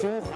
สู่เข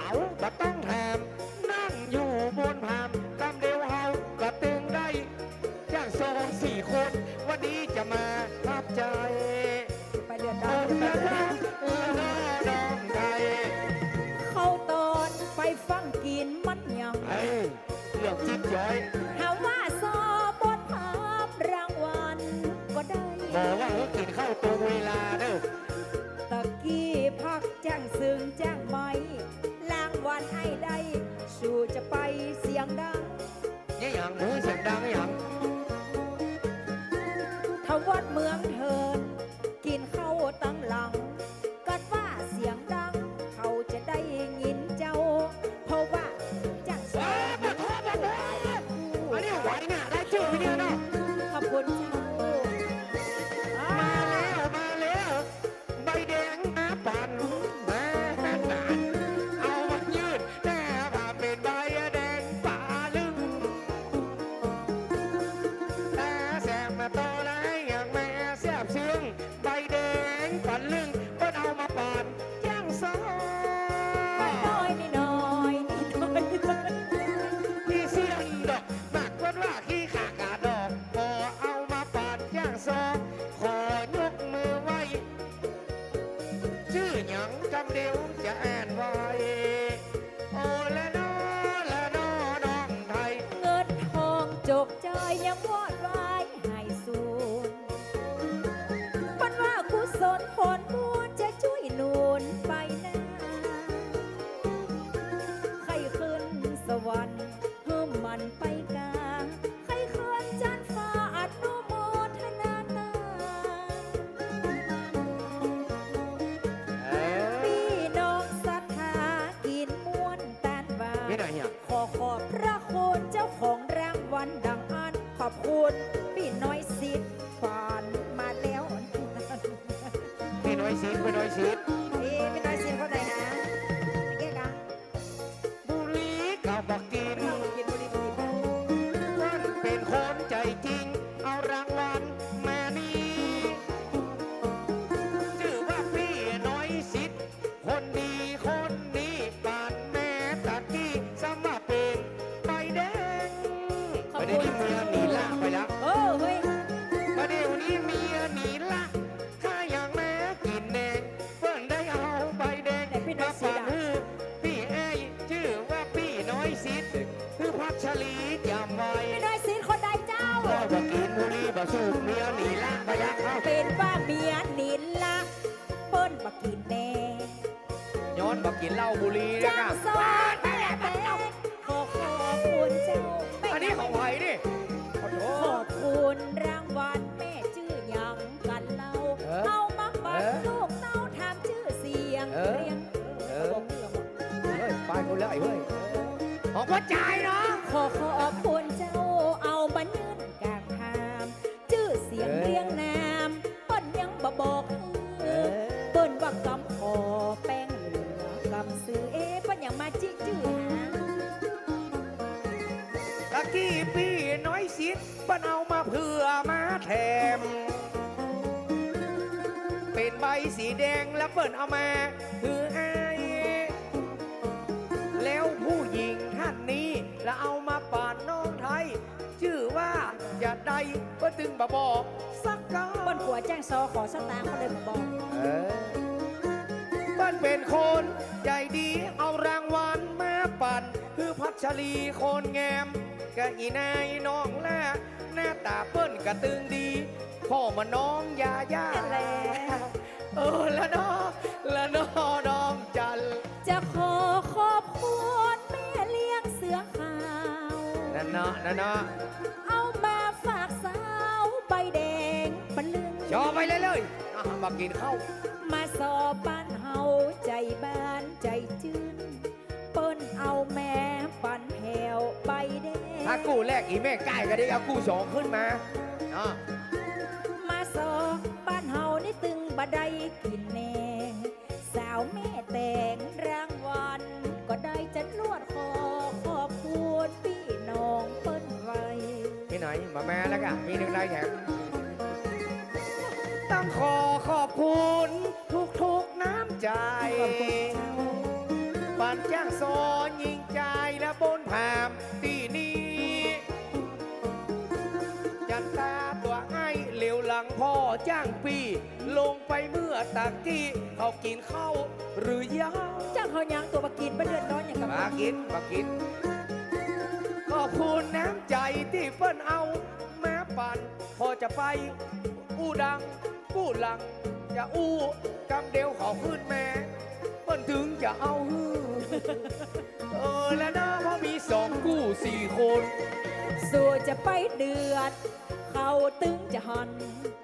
ยขอขอบพระคุณเจ้าของรางวัลดังอัน ขอบคุณพี่น้อยสิทธิ์ผ่านมาแล้ว พี่น้อยชิดพี่น้อยชิด สูบเมียหนีละไปยักเข้าเป็นว่าเมียนินละเปิ้นบักกินแน่ย้อนบ่กินเหล้าบุหรี่นะจ้าครังบสอนแต่แต่ขอขอบคุณเจ้าไม่อันนี้ของไผ่นี่ขอโทขอษ บคุณรางวัลแม่ชื่อหยังกันเล่าเออเอามาปัดเออลูกเต้าถามชื่อเสียงเออเรียงเออเฮ้ยไปคนเลยเฮ้ยของพ่อจ่ายเนาะ ขอขอบคุ สีแดงแล้วเปิ้นเอามาคือไอ้แล้วผู้หญิงท่านนี้แล้วเอามาปาดน้องไทย ชื่อว่าอย่าใดก็ตึงบบอกสักกาเปิ้นผัวแจ้งซอขอสตางค์เขาเลยมาบอกเออเปิ้นเป็นคนใจดีเอารางวัลมาปั่น คือพัชรีโคนแงมกะอีนายน้องแล่หน้าตาเปิ้นกะตึงดีพ่อมาน้องยาย่าแหละ เออละน้อละน้อน้องจันจะขอขอบคุณแม่เลี้ยงเสือขาวนั่นเนาะนั่นเนาะเอามาฝากสาวใบแดงปะลึงชอไปเลยเลยอะมากินข้าวมาสอบบ้านเฮาใจบ้านใจจืนเปิ้นเอาแม่ปันแผ่วใบแดง ถ้ากู้แรกอีแม่ใกล้ก็ได้เอากู้สองขึ้นมาเนาะมาสอบบ้านเฮานี่ตึง บ่ได้กินแน่สาวแม่แต่งรางวัลก็ได้จะนวดคอขอบคุณพี่น้องเปิ้นไว้ พี่หน่อยมาแม่แล้วกันมีหนึ่งได้แถมต้องขอขอบคุณทุกทุกน้ำใจขอบคุณเจ้า บ้านจ้างสอนยิงใจและบนหามที่นี้ จันตาตัวไอ้เหลียวหลังพ่อจ้างปีลง ตะกี้เขากินข้าวหรือยังจ้างเขายางตัวมากินมาเดือดร้อนอย่างกับมากินมากินขอบคุณน้ำใจที่เปิ้นเอาแม้ปันพอจะไปอู้ดัง กู้หลัง จะอู้กำเดียวเขาขึ้นแม่เปิ้นถึงจะเอาฮือเออแล้วนะเพราะมีสองกู้สี่คนสู่จะไปเดือด เขาตึงจะหันกักเ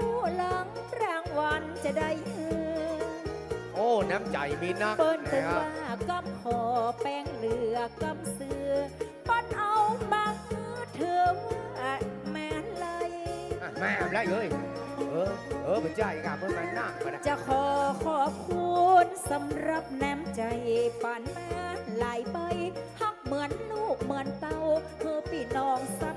ดียวกู้หลังรางวัลจะได้เฮือโอ้น้ำใจมีนักเปิ้นถึงนะครับว่ากำขอแป้งเหลือกำเสือปั้นเอามาฮือเธอว่าแม่เลย อะแม่แล้วเอ้ยเออเออเป็นใจกับเพื่อนมันนักมานะจะขอขอบคุณสำหรับน้ำใจป่านมาหลายใบฮักเหมือนลูกเหมือนเต้าเพื่อพี่น้องศรั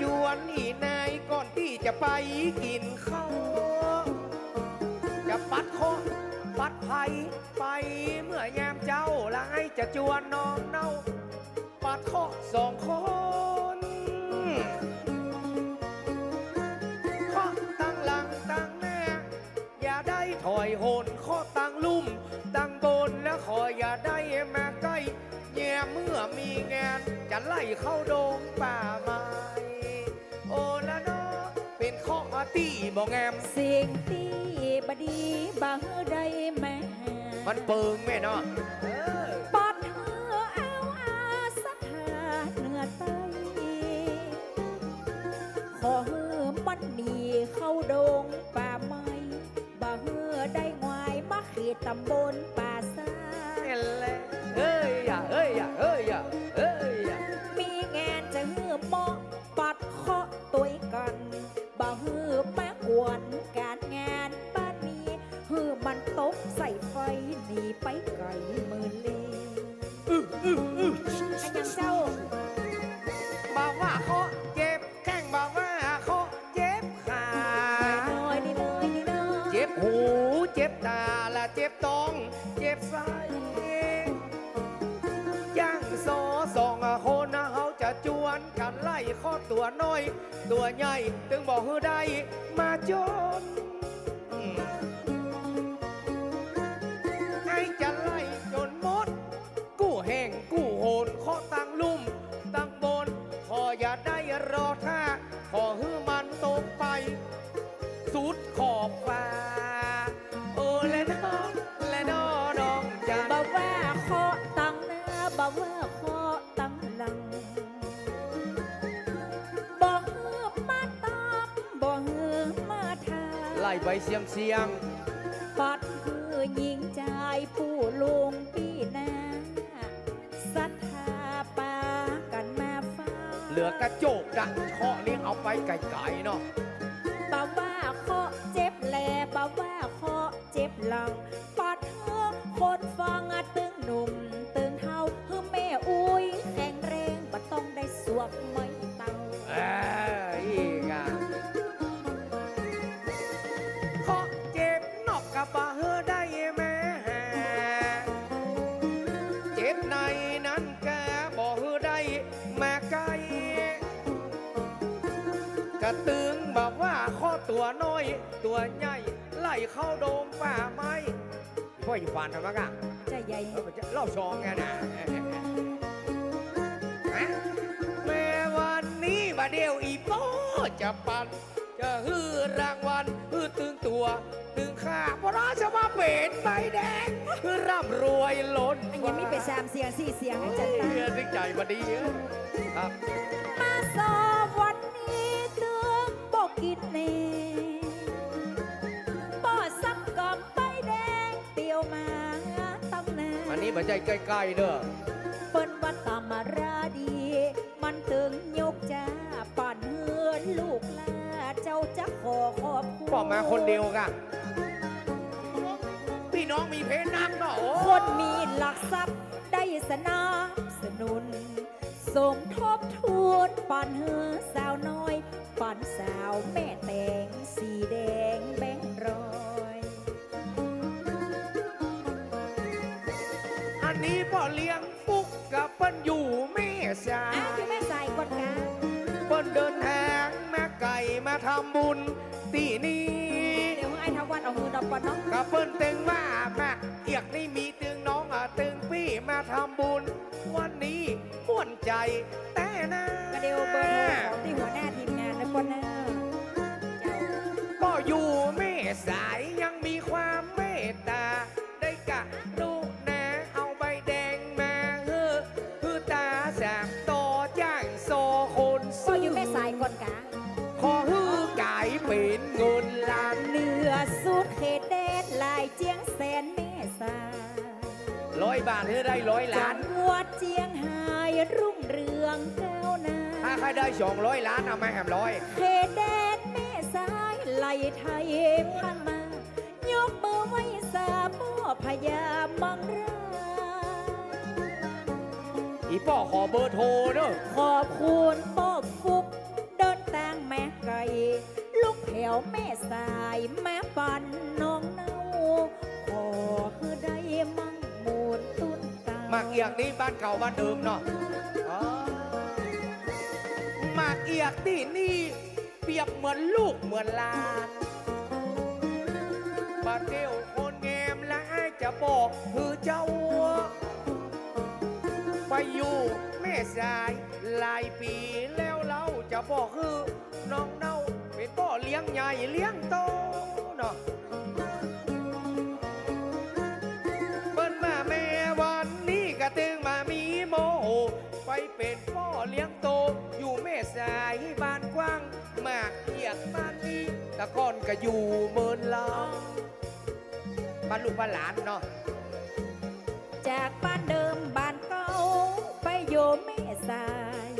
จวนอีนายก่อนที่จะไปกินข้าวจะปัดคอปัดไผ่ไปเมื่อยามเจ้าละให้จะจวนน้องเน่า ปัดคอสองคนข้อตั้งหลังตั้งหน้าอย่าได้ถอยโหนข้อตั้งลุ่ม ตั้งบนแล้วขออย่าได้มาใกล้แย่เมื่อมีงานจะไล่เข้าดงป่าม้โตีบอกแงมสิ่งที่บดีบังได้แม่มันเปิงแม่เนาะเออปัดเธอเอาอาสัทธาเหนือใต้ขอเฮือมันหนีเข้าดงป่าไม้บ่เฮือได้งวยมาเขตตำบล น้อย ตัวใหญ่ถึงบอกฮือได้มาจ้อื ล่ไปเสียงเสียงปัดเฮือยิงใจผู้ลุงปีหนาศรัทธาปากันมาฟ้า เหลือกระโจกดังเคาะนี่เอาไปไกลๆเนาะ น้อย ตัวใหญ่ไล่เข้าโดมป่าไม้พ่ออยู่ฟานทำไมกันใจใหญ่เออมันจะเล่าชองไงนะฮะแม้วันนี้มาเดียวอีโปจะปัน จะฮือรางวัลฮือตึงตัว ตึงขาเพราะราชมาเป็นใบแดงฮือร่ำรวยล้นอันยังมีไปสามเสียงสี่เสียงให้จันตาเฮียนึกใจมาดีเอ้ยครับมาสอบวันนี้เตืองบอกกินเน มาใจใกล้ๆเด้อเปิ้นว่าตามาราดี มันตึงยกจ้าป่านเฮือนลูกลาเจ้าจะขอขอบคุณบอกมาคนเดียวกันพี่น้องมีเพลงนักเนาะโอ้คนมีหลักทรัพย์ได้สนับสนุนสมทบทุนป่านเฮือสาวน้อยปปันสาวแม่แตงสีแดง นนี้พ่อเลี้ยงฟุกกับเปิ้นอยู่แม่สาอ้าวพี่ยแม่สายก่อนกะเปิ้นเดินทางมาไก่มาทำบุญที่นี่ เดี๋ยวให้ทวันเอามือดอกก่อนเนาะกับเปิ้นตึงมามาเอียกนี่มีตึงน้องอะตึงพี่มาทำบุญ วันนี้ม่วนใจแต่นะกระเดียวเบอร์โทรของที่หัวหน้าทีมงานนะก่อนนะ เจียงแสนแม่สายร้อยบาทเฮ้อได้ร้อยจัล้านงหวัดเจียงไฮ้รุ่งเรืองก้าวหน้าถ้าใครได้สองร้อยล้านเอามาแหมร้อยเขตแดนแม่สายไหลไทยผ่านมายกมือไหว้สาพ่อพญามังราอีป่อขอเบอร์โทรเนอะขอบคุณป้อฟุก เดินตางแม่ไก่ ลูกแถวแม่สายแม่ปันน้องเนา ขอคือได้มั่งมูลตุนตาหมากเอียกนี่บ้านเก่าบ้านเดิมเนาะอ๋อหมากเอียกที่นี่เปรียบเหมือนลูกเหมือนหลานบาดเดียวคนแงมและไอ้จะบอกคือเจ้า ไปอยู่แม่สายหลายปีแล้วเราจะบอกคือน้องเน่าเป็นพ่อเลี้ยงใหญ่เลี้ยงโตเนาะ ก่อนก็อยู่เมินลองบ้านลูกบ้านหลานเนาะจากบ้านเดิมบ้านเก่าไปโยแม่สาย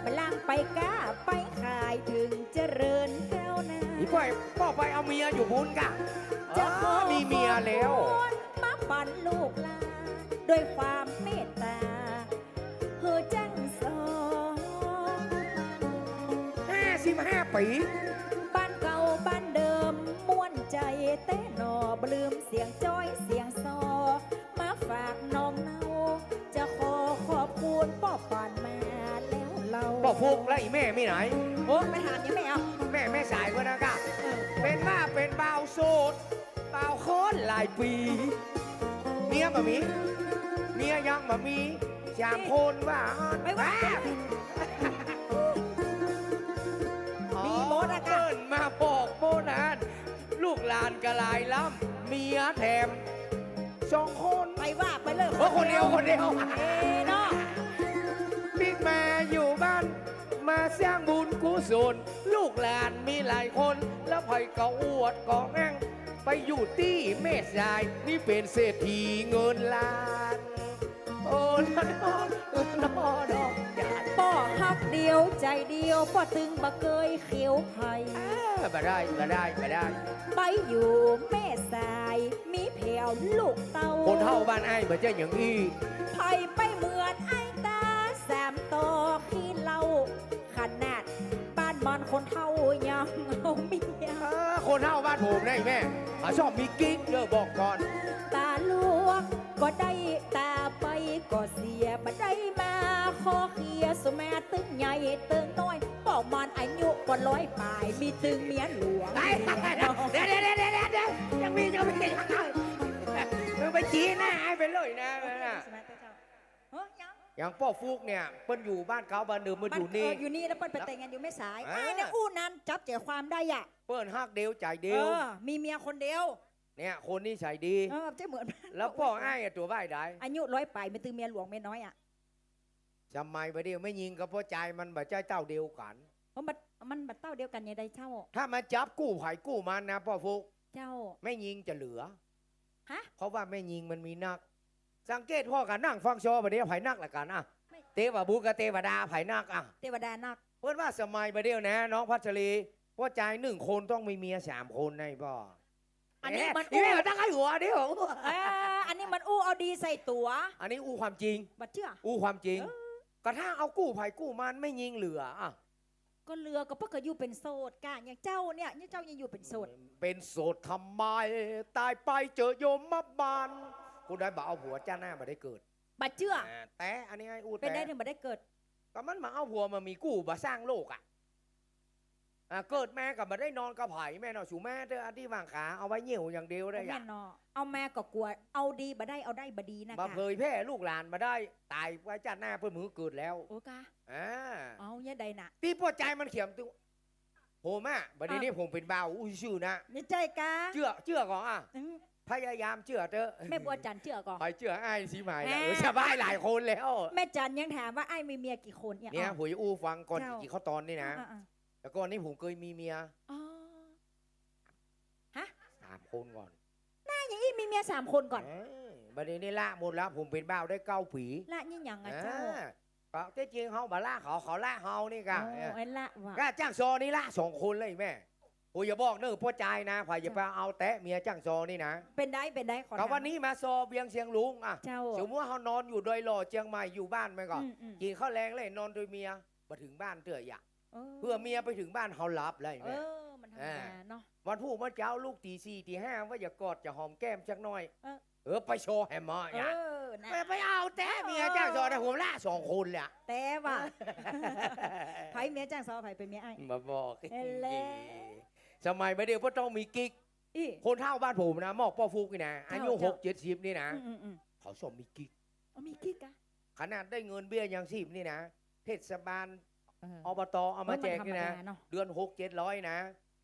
ไปล่างไปก้าไปขายถึงเจริญก้าวหน้าอีพ่อยพ่อไปเอาเมียอยู่พุนกะจะขอ๋ออมีเมียแล้วขอบคุณมาปั่นลูกหลานด้วยความ ปีบ้านเก่าบ้านเดิมม่วนใจเต้นอบลืมเสียงจ้อยเสียงซอ มาฝากน้องเนา จะขอขอบคุณป้อป่านมาแล้วเราพ่อฟุกและอีแม่ไม่ไหน โอ้ไม่ถามยังไม่เอาแม่แม่สายคนนะกะเออเป็นมาเป็นบ่าวโสดบ่าวโค้นหลายปี เมียมามี เมียยังมามีสามคนว่าไม่ว่ามี ลูกหลานกะลายล้ำเมียแถมสองคนไปว่าไปเลยเออคนเดียวคนเดียวเอ้เนาะบิ๊กมาอยู่บ้าน มาสร้างบุญกุศลลูกหลานมีหลายคน แล้วไผ่ก็อวดกองแองไปอยู่ที่แม่สาย นี่เป็นเศรษฐีเงินล้าน โอ้นอนนอนนอนอย่า ป้อฮักเดียวใจเดียวป้อตึงบะเกยเขียวไผ่ มาได้มาได้มาได้ ไปอยู่แม่สาย มีแผวลูกเตาคนเท่าบ้านไอ้เหมือนจะอย่างนี้ไผ่ไปเหมือนไอ้ตาสามต่อขี้เหล่าขนาดบ้านบอนคนเท่ายังเอาเมียเออคนเท่าบ้านผมนะไอ้แม่อะชอบมีกิ๊กเด้อบอกก่อน ตาลวกก็ได้ตาไปก็เสียบัดได้มาขอเคลียร์สแมัตึงใหญ่ตึงน้อยบอก มันอายุกว่าร้อยปลาย มีตึงเมียหลวงเดี๋ยวเดี๋ยวเดี๋ยวเดี๋ยวเดี๋ยวเดี๋ยวยังมียังมียังไงมึงไปจีหน้าไอ้ไปเลยนะนั่นน่ะเฮ้ยยังอย่างป้อฟุกเนี่ยเปิ้นอยู่บ้านเขาบ้านเดิมมันอยู่นี่เอยู่นี่แล้วเปิ้นไปแต่งงานอยู่ไม่สายอ่าไอ้เนี่ยอู้นั้นจับใจความได้อะเปิ้นฮักเดียวใจเดีเอยวอมีเมียคนเดียวเนี่ยคนนี้ใส่ดีเออจะเหมือนแล้วป้ออ้ายอะตัวบ้ายได้อายุร้อยปลายเป็นตึงเมียหลวงเมียน้อยอะทำไมไปเดียวไม่ยิงกับพ่อใจมันบ่ใจเต้าเดียวกัน เพราะมันมันบัดเต้าเดียวกันยังได้เช่าถ้ามาจับกู้ไผ่กู้มันนะป้อฟุกเจ้าไม่ยิงจะเหลือฮะ เพราะว่าไม่ยิงมันมีนัก สังเกตพ่อกันนั่งฟังชอประเดี๋ยวไผ่นักละกันอะไม่ เทวบุกบเทวดาไผ่นักอะเทวดานัก เพื่อนว่าสมัยประเดี๋ยวนะ น้องพัชรีพ่อใจหนึ่งคนต้องมีเมียสามคนในบ่อันนี้มันนี่อู้แม่ตั้งให้หัวเดี๋ยวเอออันนี้มันอู้เอาดีใส่ตัวอันนี้อู้ความจริง บัดเชื่อ อู้ความจริง เออ กระทั่งเอากู้ไผ่กู้มันไม่ยิงเหลืออะ ก็เรือก็เพื่อก็อยู่เป็นโสดกะอย่างเจ้าเนี่ยเนี่ยเจ้ายังอยู่เป็นโสด เป็นโสดทำไม ตายไปเจอโยมมาบานคุณได้บอกเอาผัวจ้าหน้ามาได้เกิดบัดเชื่ออ่าแต่อันนี้ไอ้อูเป็นได้แต่ถึงมาได้เกิด ก็มันมาเอาผัวมามีกู้มาสร้างโลกอะ อ่าเกิดแม่กับมาได้นอนกับไผ่แม่เนาะชูแม่เด้ออันที่วางขาเอาไว้เหี่ยวอย่างเดียวได้แม่อะนอเอาแม่ก็กลัว เอาดีบ่ได้เอาได้บ่ดีนะมากะเผยแพร่ลูกหลานมาได้ตายไว้จ้าหน้าเพื่อมือเกิดแล้วโอ้กะอ่าเอาเนี่ยใดน่ะ ที่พอใจมันเขียมตัวผมอะบัดนี้อะ นี่ผมเป็นบ่าวอุ้ยชื่อนะนี่ใจกะเชื่อเชื่อก่อนอะอืมพยายามเชื่อเถอะแม่บัวจันทร์เชื่อก่อน คอยเชื่อไอ้ายสีใหม่แหม่แล้วเออชาวบ้านหลายคนแล้ว แม่จันยังถามว่าไอ้มีเมียกี่คนเนี่ยเนี่ยอ๋อผมจะอู้ฟังก่อนเจ้า กี่ข้อตอนนี่นะ อ่าอ่า แล้วก่อนนี้ผมเคยมีเมียอ๋อฮะสามคนก่อนอย่างนี้มีเมียสามคนก่อนเอ้ยบัดนี้นี่ละหมดแล้วผมเป็นบ่าวได้เก้าปีละนี่อย่างอะเจ้าอ่าก็ที่จริงเขาบาล่าเขาเขาล่าเขานี่กะโอ้ไอ้ละว่ะก็จ้างซอนี่ละสองคนเลยแม่ผมอย่าบอกเนอะพ่อใจายนะพายอย่าไปเอาแตะเมียจ้างซอนี่นะเป็นได้เป็นได้ขอก็วันนี้มาซอเบียงเชียงลุงอะ เจ้าสมมติว่าเขานอนอยู่โดอยหล่อเชียงใหม่อยู่บ้านไหมก่อนอืมอืมกินข้าวแรงเลยนอนโดยเมียมาถึงบ้านเตื่อยอยาก เพื่อเมียไปถึงบ้านเขาหลับเลยเอแม่อมันธรรมดาเนาะ วันพูดวันเช้าลูกตีสี่ตีห้าว่าอย่ากอดจะหอมแก้มสักหน่อย เออ เออไปโชว์แฮมมอเออย่าอนะไปไปเอาแต่เมียจ้างซอนะผมละสองคนแหละแต่ว่าไผเมียจ้างซอไผเป็นเมียไอ้มาบอกเอเล่สมัยไม่เดียวพ่อต้องมีกิ๊ก อีคนเท่าบ้านผมนะหมอกป้อฟุกนี่นะอายุหเจ้ากเจ็ดสิบนี่นะ อืมอืมอืมเขาสมมีกิ๊ก เอามีกิ๊กอะขนาดได้เงินเบี้ยยังชีพนี่นะ เทศบาลเอออบตเอามาแจกนี่นะเออมัธรรมดาเนาะเดือนหกเจ็ดร้อยนะ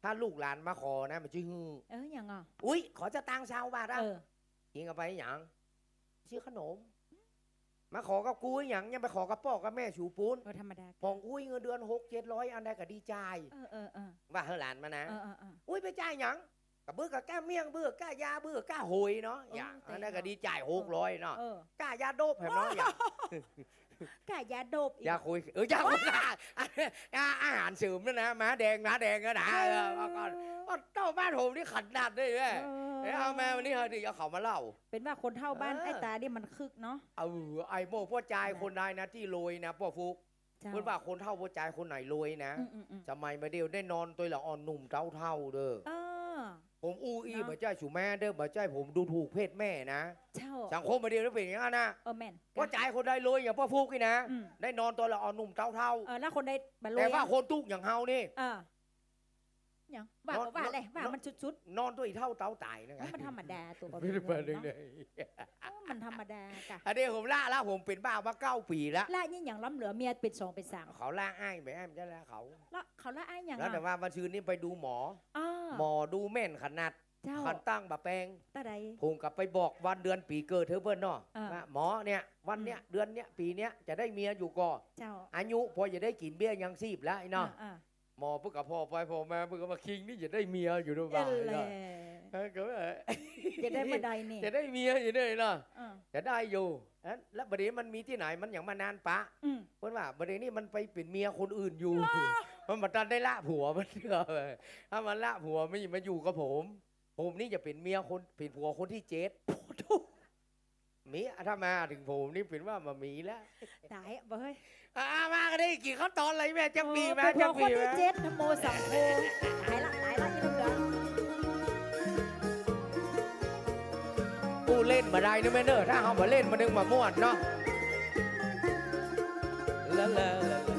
ถ้าลูกหลานมาขอนะมันชื่อฮือเอออย่างอะอุ้ยขอจะตังค์ชาวบาทอะเออยิงเอาไปอย่างชื่อขนม มาขอกับกูอย่างยังไปขอกับพ่อกับแม่ชูปูนเออธรรมดาพองอุ้ยเงินเดือนหกเจ็ดร้อยอันใดก็ดีใจเออเออเออว่าเฮอหลานมานะเออเออเอออุ้ยไปจ่ายหยังกับเบื่อกับแก้เมี่ยงเบื่อก้ายาเบื่อก้าโหยเนาะอย่างเอออันนั้นก็แต่ดีใจหกร้อยเนาะเออก้ายาโดบแหมเนาะอย่าง กยาโดบอีกยาคุยเออยาคุยอะอะอาหารเสริมนั่นนะม้าแดงม้าแดงก็นะเออเอาก่อนก็เจ้าบ้านผมนี่ขันดัดด้วยแม่เอเอ้ยเอาแม่วันนี้เฮาดิเอาเขามาเล่า เป็นว่าคนเท่าบ้านเออ ไอ้ตาเนี่ยมันคึกเนาะ เอาไอ้โม่พ่อใจายคนใดนะที่รวยนะพ่อฟุกเจ้าเพื่อนว่าคนเท่าพ่อใจายคนไหนรวยนะอืมอืมอืมสมัยมาเดียวได้นอนตัวละอ่อนหนุ่มเท่าเท่าๆเด้อ เออ ผมอู้อี้เนาะบ่ใจชูแม่เด้อบ่ใจผมดูถูกเพศแม่นะ เจ้าสังคมมาเดียวได้เป็นอย่างนั้นนะเออแม่นพ่อใจายคนใดรวยอย่างพ่อฟุกนี่นะ อืมได้นอนตัวละอ่อนหนุ่มเท่าเท่าเออแล้วคนได้บรรลุๆแต่ว่าคนทุกข์อย่างเฮานี่ เออ อย่างว่าก็ว่าเลยว่ามันชุดนอนตัวอีเท่าเต้าตายนะๆคเอ้รัยมันธรรมดาตัวประไม่ได้เภเปิทดเลยเนาะเออมันธรรมดากะอันนี้ผมล่าแล้วผมเป็นบ้ามาเก้าปีแล้วล่ายิ่งอย่างล้ำเหลือเมียเป็นสองเป็นสามเขาล่าอ้ายไปอ้ายไม่ใช่ล่าเขา แล้วเขาละอ้ายอย่างแล้วแต่อะว่าวันชื่นนี้ไปดูหมออ้าหมอดูแม่นขนาดเจ้าขันตั้งบะแปลงตาใด ผมกลับไปบอกวันเดือนปีเกิดเธอเพื่อนเนาะอ่า ว่าหมอเนี่ยวันเนี้ยเดือนเนี้ยปีเนี้ยจะได้เมียอยู่ก่อนเจ้าอายุพอจะได้กินเบี้ยยังชีพแล้วไอ้เนาะ อ่า หมอเพื่อกับพ่อไปพ่อแม่เพื่อกับมาคิงนี่จะได้เมียอยู่ด้วยเอบ้าอแหละเออก็ว่าจะได้มาใดนี่จะได้เมียอยู่ด้วยเนาะอ่าจะได้อยู่เอ๊ะแล้วประเดี๋ยวมันมีที่ไหนมันอย่างมานานปะอืมเพราะว่าประเดี๋ยวนี้มันไปเป็นเมียคนอื่นอยู่ มันมาตันได้ละผัวมันเออถ้ามันละผัวไม่มาอยู่กับผม ผมนี่จะเป็นเมียคนเป็นผัวคนที่เจ็ด มีถ้ามาถึงผมนี่เป็นว่ามามีแล้วตายเบ้ยอ่ามากันได้กี่ข้าวตอนอะไรแม่จะปีเออแม่เป็นจะพวกคปีนที่แม่เจ็ดนะโมสังโฆตายละตายละยี่น้ำเหลืองกูเล่นมาได้นะแม่เนอะถ้าเอามาเล่นมาดึงมาม่วนเนาะละละละละ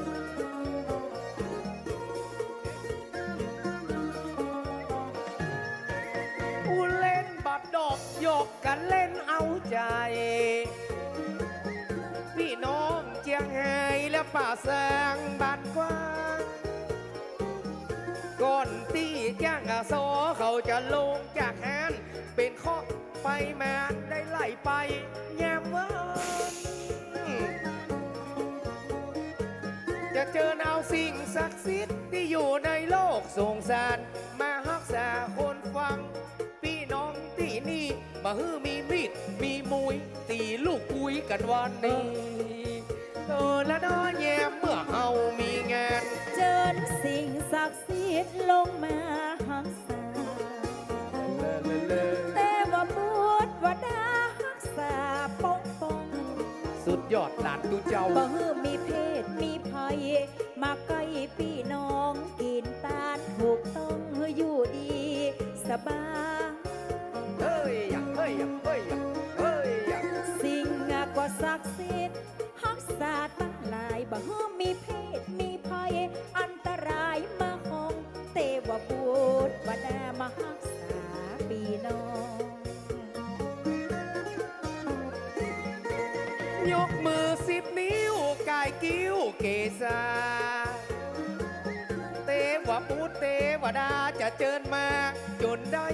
กูเล่นบัดดอกหยอกกันเล่นเอา ใจ พี่น้องเจียงไฮ้และป่าแสงบ้านกว้างก่อนที่จ้างอาโซเขาจะลงจากแฮนเป็นข้อไปแมาได้ไล่ไปแยมวันจะเจอเอาสิ่งศักดิ์สิทธิ์ที่อยู่ในโลกสงสารมาฮักษาคน มาฮือมีมีด มีมุยตีลูกคุยกันวันนี้เออและนอนแยมเมื่อเฮามีงานเจิญสิ่งศักดิ์สิทธิ์ลงมาหักษา แต่ว่าบวชว่าดาหักษาปงปงสุดยอดหลานดูเจ้า บ่ฮือมีเพศมีภัย มาใกล้พี่น้องกินตาลถูกต้องอยู่ดี สบาย ยกมือสิบนิ้วกายกิ้วเกษาเตวะปูเตวดาจะเจิญมาจนได้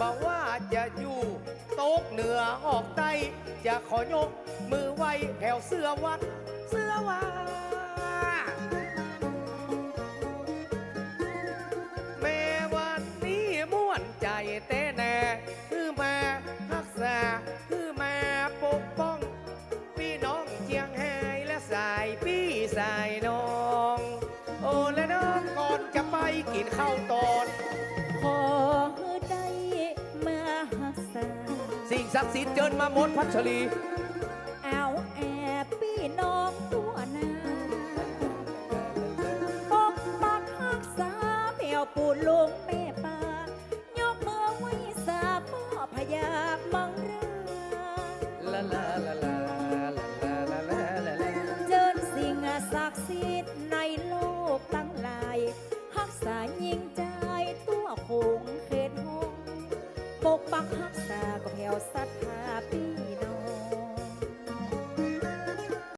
บอกว่าจะอยู่โต๊กเหนือออกใต้จะขอยกมือไหวแถวเสื้อวัด เสื้อวัด กินข้าวตอน ขอได้มาฮักษาสิ่งศักดิ์สิทธิ์เจิญมาหมดพัชรี